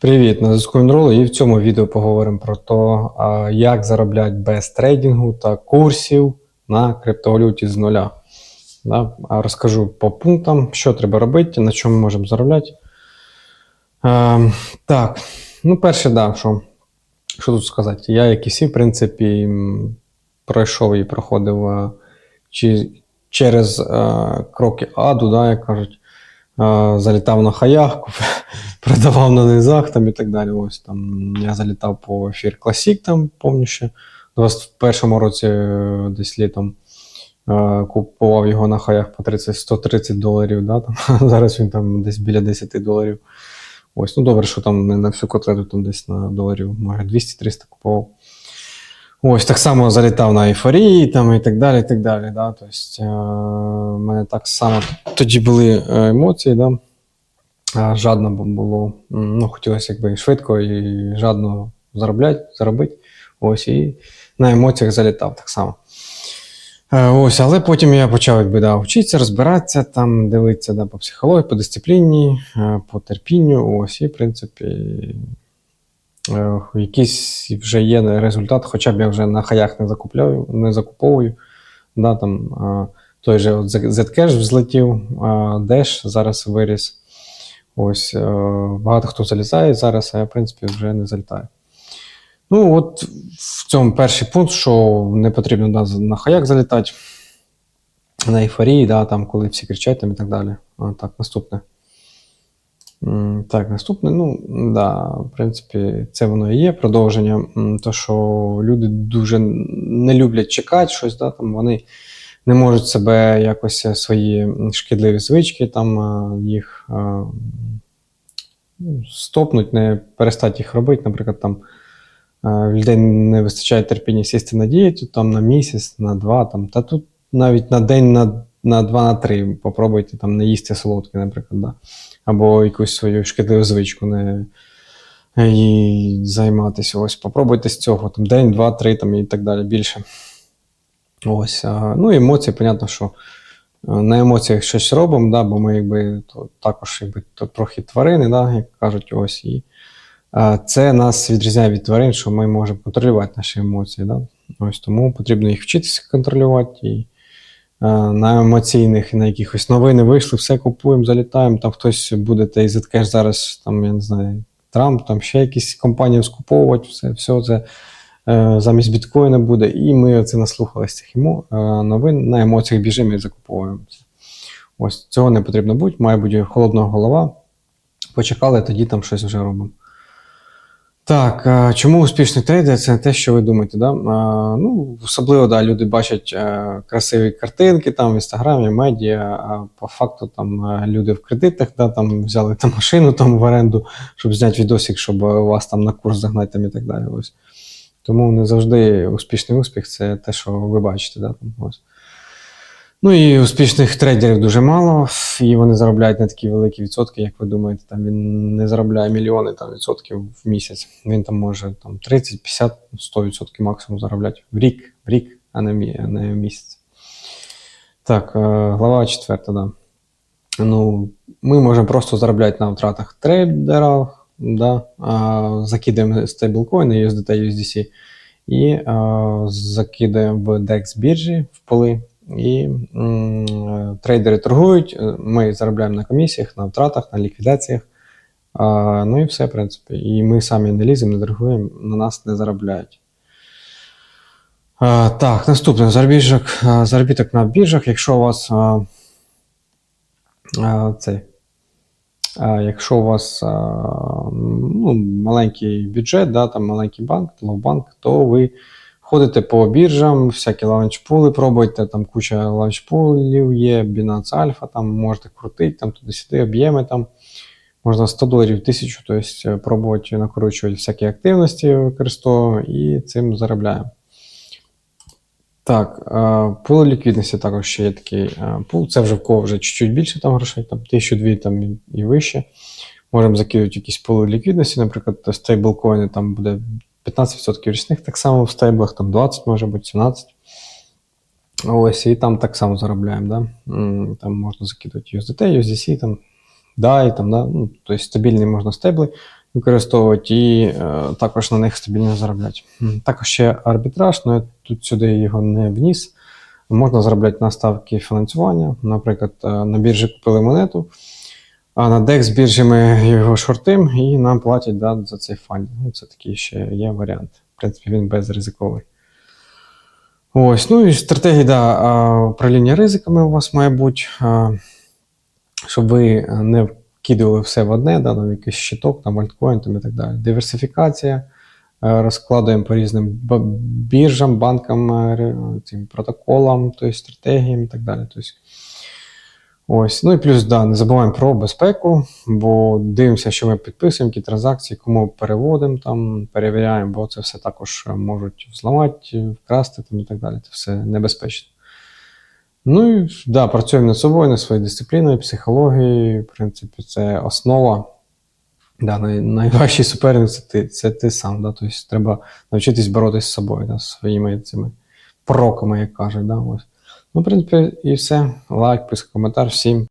Привіт, на зв'язку Інролу і в цьому відео поговоримо про те, як заробляти без трейдингу та курсів на криптовалюті з нуля. Розкажу по пунктам, що треба робити, на чому можемо заробляти. Е, так, ну перше, да, що, що тут сказати? Я, як і всі, в принципі, пройшов і проходив е, чи, через е, кроки аду, да, як кажуть. Залітав на хаях, продавав на низах там і так далі. Ось там я залітав по ефір Classic, там помню ще. У 21-му році е, десь літом е, купував його на хаях по 30, 130 доларів. Да, там. Зараз він там десь біля 10 доларів. Ось, ну добре, що там не на всю котлету, там десь на доларів, може 200-300 купував. Ось так само залітав на ейфорії там і так далі. і так далі. Да? Тобто, е, в мене так само тоді були е, емоції, да? Жадно було. Ну, хотілося якби швидко і жадно заробляти, заробити. Ось, і на емоціях залітав так само. Е, Ось, але потім я почав якби, да, вчитися, розбиратися, там, дивитися да, по психології, по дисципліні, е, по терпінню. Ось, і, в принципі, е, якийсь вже є результат, хоча б я вже на хаях не закупляю, не закуповую. Да, там, той же Zcash взлетів, Dash зараз виріс. Ось е, багато хто залізає зараз, а я, в принципі, вже не залітаю. Ну, от в цьому перший пункт, що не потрібно да, на хаяк залітати, на ейфорії, да, там, коли всі кричать там і так далі. А, так, наступне. Так, наступне, ну, да, в принципі, це воно і є продовження. То, що люди дуже не люблять чекати щось, да, там вони не можуть себе якось е, свої шкідливі звички, там е, їх е, ну, стопнуть, не перестати їх робити. Наприклад, там людей не вистачає терпіння сісти на дієту там на місяць, на два, там, та тут навіть на день, на, на два, на три попробуйте там не їсти солодке, наприклад, да. або якусь свою шкідливу звичку не і займатися. Ось попробуйте з цього там день, два, три там, і так далі більше. Ось, ну, емоції, понятно, що е, на емоціях щось робимо, да, бо ми якби то, також якби, то, трохи тварини, да, як кажуть, ось. І, це нас відрізняє від тварин, що ми можемо контролювати наші емоції. Да? Ось тому потрібно їх вчитися контролювати. І, е, на емоційних, на якихось новини вийшли, все купуємо, залітаємо. Там хтось буде та і Zcash зараз, там, я не знаю, Трамп, там ще якісь компанії скуповувати, все, все це замість біткоїна буде. І ми це наслухалися цих е, новин, на емоціях біжимо і закуповуємо це. Ось цього не потрібно бути, має бути холодна голова. Почекали, тоді там щось вже робимо. Так, чому успішний трейдер це не те, що ви думаєте. Да? Ну, особливо, да, люди бачать е, красиві картинки там в інстаграмі, медіа, а по факту там е, люди в кредитах, да, там взяли там машину там в оренду, щоб зняти відосик, щоб е, вас там на курс загнати там, і так далі. Ось. Тому не завжди успішний успіх це те, що ви бачите. Да. Ну і успішних трейдерів дуже мало, і вони заробляють не такі великі відсотки, як ви думаєте. Там він не заробляє мільйони там, відсотків в місяць. Він там може там, 30, 50, 100 відсотків максимум заробляти в рік, в рік, а не, а не в місяць. Так, е, глава четверта, да. Ну, ми можемо просто заробляти на втратах трейдера, да, закидаємо стейблкоїни, USDT, USDC, і закидаємо в DEX біржі в поли. І м, трейдери торгують, е, ми заробляємо на комісіях, на втратах, на ліквідаціях. А, ну і все, в принципі. І ми самі не ліземо, не торгуємо, на нас не заробляють. А, так, наступне заробіток, заробіток на біржах. Якщо у вас а, а, цей, якщо у вас ну, маленький бюджет, да, там маленький банк, лоу-банк, то ви ходите по біржам, всякі лаунчпули пробуйте, там куча лаунчпулів є, Binance Alpha, там можете крутити, там туди-сюди, об'єми там. Можна 100 доларів, 1000, тобто пробувати накручувати всякі активності, використовуємо і цим заробляємо. Так, е, пул ліквідності також ще є такий е, пул. Це вже в кого вже чуть-чуть більше там грошей, там 1002 там і, вище. Можемо закидати якісь пули ліквідності, наприклад, стейблкоїни там буде 15% річних, так само в стейблах, там 20, може бути 17. Ось, і там так само заробляємо. Да? Там можна закидувати USDT, USDC, там DAI, там, да? ну, тобто стабільні можна стейбли використовувати і е, також на них стабільно заробляти. Також ще арбітраж, але я тут сюди його не вніс. Можна заробляти на ставки фінансування. Наприклад, е, на біржі купили монету, а на DEX біржі ми його шортим і нам платять да, за цей фанд. Ну, це такий ще є варіант. В принципі, він безризиковий. Ось, ну і стратегія да, управління ризиками у вас має бути, щоб ви е, не вкидували все в одне, да, там якийсь щиток, там альткоін там і так далі. Диверсифікація, е, розкладуємо по різним біржам, банкам, е, цим протоколам, тобто стратегіям і так далі. Тобто, ось. Ну і плюс, да, не забуваємо про безпеку, бо дивимося, що ми підписуємо, які транзакції, кому переводимо, там, перевіряємо, бо це все також е, можуть взламати, вкрасти там, і так далі. Це все небезпечно. Ну і да, працюємо над собою, над своєю дисципліною, психологією. В принципі, це основа. Да, най, найважчий суперник це ти, це ти сам. Да? Тобто треба навчитись боротися з собою, да? своїми цими проками, як кажуть. Да? Ось. Ну, в принципі, і все. Лайк, писк, коментар всім.